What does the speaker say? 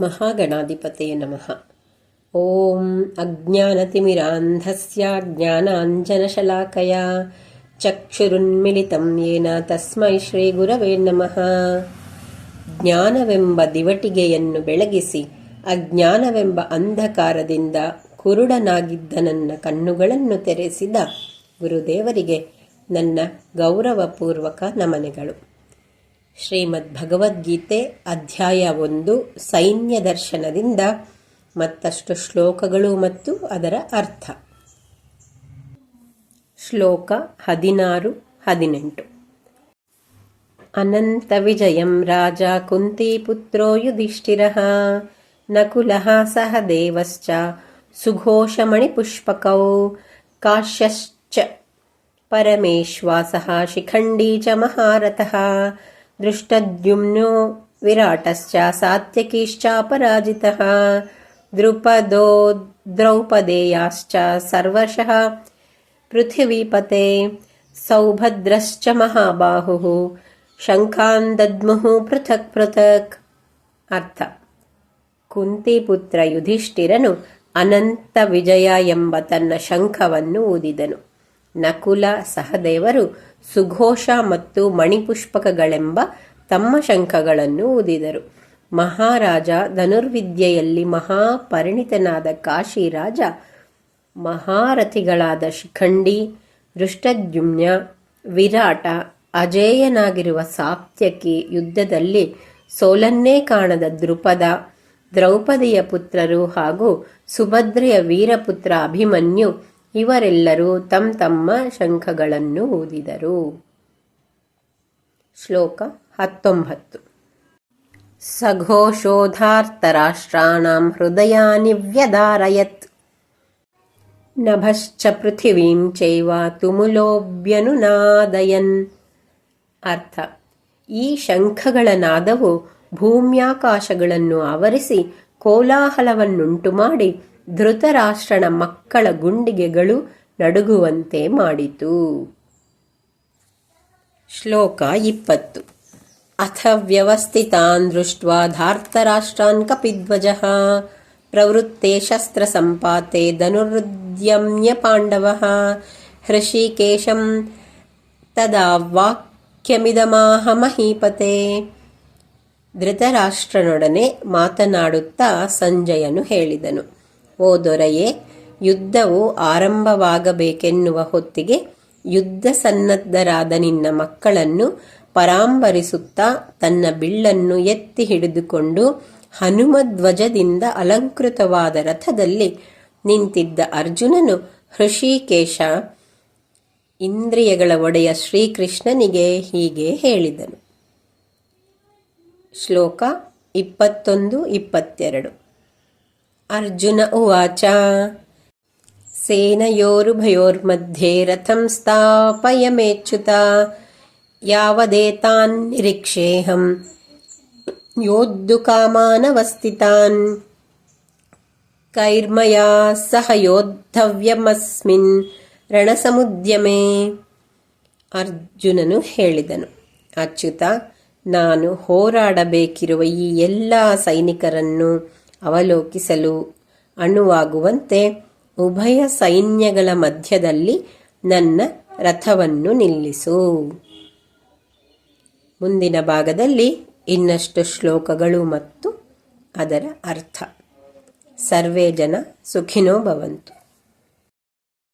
ಮಹಾಗಣಾಧಿಪತೆಯ ನಮಃ. ಓಂ ಅಜ್ಞಾನತಿಮಿರಾಂಧಸ್ಯ ಜ್ಞಾನಾಂಜನಶಲಾಕಯ ಚಕ್ಷುರುನ್ಮಿಲಿತಂ ಯೇನ ತಸ್ಮೈ ಶ್ರೀ ಗುರವೇ ನಮಃ. ಜ್ಞಾನವೆಂಬ ದಿವಟಿಗೆಯನ್ನು ಬೆಳಗಿಸಿ ಅಜ್ಞಾನವೆಂಬ ಅಂಧಕಾರದಿಂದ ಕುರುಡನಾಗಿದ್ದ ನನ್ನ ಕಣ್ಣುಗಳನ್ನು ತೆರೆಸಿದ ಗುರುದೇವರಿಗೆ ನನ್ನ ಗೌರವಪೂರ್ವಕ ನಮನೆಗಳು. ಶ್ರೀಮದ್ ಭಗವದ್ಗೀತೆ ಅಧ್ಯಾಯ ಒಂದು, ಸೈನ್ಯ ದರ್ಶನದಿಂದ ಮತ್ತಷ್ಟು ಶ್ಲೋಕಗಳು ಮತ್ತು ಅದರ ಅರ್ಥ. ಶ್ಲೋಕ ಹದಿನಾರು, ಹದಿನೆಂಟು. ಅನಂತ ವಿಜಯಂ ರಾಜ ಕುಂತೀಪುತ್ರೋ ಯುಧಿಷ್ಠಿರ, ನಕುಲ ಸಹ ದೇವಶ್ಚ ಸುಘೋಷಮಣಿಪುಷ್ಪಕೌ ಕಾಶ್ಯಶ್ಚ ಪರಮೇಶ್ವಾಸಃ ಶಿಖಂಡಿ ಚ ಮಹಾರಥಃ दृष्टद्युम्नो विराटश्च सात्यकीश्चापराजितः द्रुपदो द्रौपदेयाश्च सर्वशः पृथिवीपते सौभद्रश्च महाबाहुः शङ्खान् दद्मुः पृथक् पृथक् ಅರ್ಥ ಕುಂತಿಪುತ್ರ ಯುಧಿಷ್ಠಿರನು ಅನಂತ ವಿಜಯ ಎಂಬ ತನ್ನ ಶಂಖವನ್ನು ಊದಿದನು ನಕುಲ ಸಹದೇವರು ಸುಘೋಷ ಮತ್ತು ಮಣಿಪುಷ್ಪಕಗಳೆಂಬ ತಮ್ಮ ಶಂಖಗಳನ್ನು ಊದಿದರು. ಮಹಾರಾಜ ಧನುರ್ವಿದ್ಯೆಯಲ್ಲಿ ಮಹಾಪರಿಣಿತನಾದ ಕಾಶಿರಾಜ, ಮಹಾರಥಿಗಳಾದ ಶಿಖಂಡಿ ದೃಷ್ಟದ್ಯುಮ್ನ ವಿರಾಟ, ಅಜೇಯನಾಗಿರುವ ಸಾಪ್ತ್ಯಕಿ ಯುದ್ಧದಲ್ಲಿ ಸೋಲನ್ನೇ ಕಾಣದ ದೃಪದ ದ್ರೌಪದಿಯ ಪುತ್ರರು ಹಾಗೂ ಸುಭದ್ರೆಯ ವೀರಪುತ್ರ ಅಭಿಮನ್ಯು ಇವರೆಲ್ಲರೂ ತಮ್ಮ ತಮ್ಮ ಶಂಖಗಳನ್ನು ಊದಿದರು. ಶ್ಲೋಕ ಹತ್ತೊಂಬತ್ತು. ಸಘೋಷೋಧಾರ್ತರಾಷ್ಟ್ರಾಣಾಂ ಹೃದಯ ವ್ಯದಾರಯತ್ ನಭಶ್ಚ ಪೃಥಿವೀಂ ಚೈವ ತುಮುಲೋಭ್ಯನುನಾದಯನ್ ಅರ್ಥ. ಈ ಶಂಖಗಳ ನಾದವು ಭೂಮ್ಯಾಕಾಶಗಳನ್ನು ಆವರಿಸಿ ಕೋಲಾಹಲವನ್ನುಂಟು ಮಾಡಿ ಧೃತರಾಷ್ಟ್ರನ ಮಕ್ಕಳ ಗುಂಡಿಗೆಗಳು ನಡುಗುವಂತೆ ಮಾಡಿತು. ಶ್ಲೋಕ ಇಪ್ಪತ್ತು. ಅಥ ವ್ಯವಸ್ಥಿತಾನ್ ದೃಷ್ಟ್ವಾ ಧಾರ್ತರಾಷ್ಟ್ರಾನ್ ಕಪಿಧ್ವಜ ಪ್ರವೃತ್ತೆ ಶಸ್ತ್ರಸಂಪಾತೆ ಧನುರುದ್ಯಮ್ಯ ಪಾಂಡವಃ ಹೃಷಿಕೇಶಂ ತದಾ ವಾಕ್ಯಮಿದಮಾಹ ಮಹೀಪತೆ. ಧೃತರಾಷ್ಟ್ರನೊಡನೆ ಮಾತನಾಡುತ್ತಾ ಸಂಜಯನು ಹೇಳಿದನು. ಓ ದೊರೆಯೇ, ಯುದ್ಧವು ಆರಂಭವಾಗಬೇಕೆನ್ನುವ ಹೊತ್ತಿಗೆ ಯುದ್ಧ ಸನ್ನದ್ಧರಾದ ನಿನ್ನ ಮಕ್ಕಳನ್ನು ಪರಾಂಬರಿಸುತ್ತಾ ತನ್ನ ಬಿಳ್ಳನ್ನು ಎತ್ತಿ ಹಿಡಿದುಕೊಂಡು ಹನುಮಧ್ವಜದಿಂದ ಅಲಂಕೃತವಾದ ರಥದಲ್ಲಿ ನಿಂತಿದ್ದ ಅರ್ಜುನನು ಹೃಷಿಕೇಶ ಇಂದ್ರಿಯಗಳ ಒಡೆಯ ಶ್ರೀಕೃಷ್ಣನಿಗೆ ಹೀಗೆ ಹೇಳಿದನು. ಶ್ಲೋಕ ಇಪ್ಪತ್ತೊಂದು, ಇಪ್ಪತ್ತೆರಡು. ಅರ್ಜುನ ಉವಾಚ. ಸೇನೆಯೋರುಭಯೋರ್ಮಧ್ಯೆ ರಥಂ ಸ್ಥಾಪಯ ಮೇಚ್ಯುತ. ಯಾವದೇತಾನ್ ನಿರೀಕ್ಷೇಹಂ. ಯೋದ್ದು ಕಾಮಾನವಸ್ಥಿತಾನ್ ಕೈರ್ಮಯ ಸಹ ಯೋದ್ಧವ್ಯಮಸ್ಮಿನ್ ರಣಸಮುದ್ಯಮೆ. ಅರ್ಜುನನು ಹೇಳಿದನು. ಅಚ್ಯುತ, ನಾನು ಹೋರಾಡಬೇಕಿರುವ ಈ ಎಲ್ಲ ಸೈನಿಕರನ್ನು ಅವಲೋಕಿಸಲು ಅಣುವಾಗುವಂತೆ ಉಭಯ ಸೈನ್ಯಗಳ ಮಧ್ಯದಲ್ಲಿ ನನ್ನ ರಥವನ್ನು ನಿಲ್ಲಿಸು. ಮುಂದಿನ ಭಾಗದಲ್ಲಿ ಇನ್ನಷ್ಟು ಶ್ಲೋಕಗಳು ಮತ್ತು ಅದರ ಅರ್ಥ. ಸರ್ವೇ ಜನ ಸುಖಿನೋ ಭವಂತು.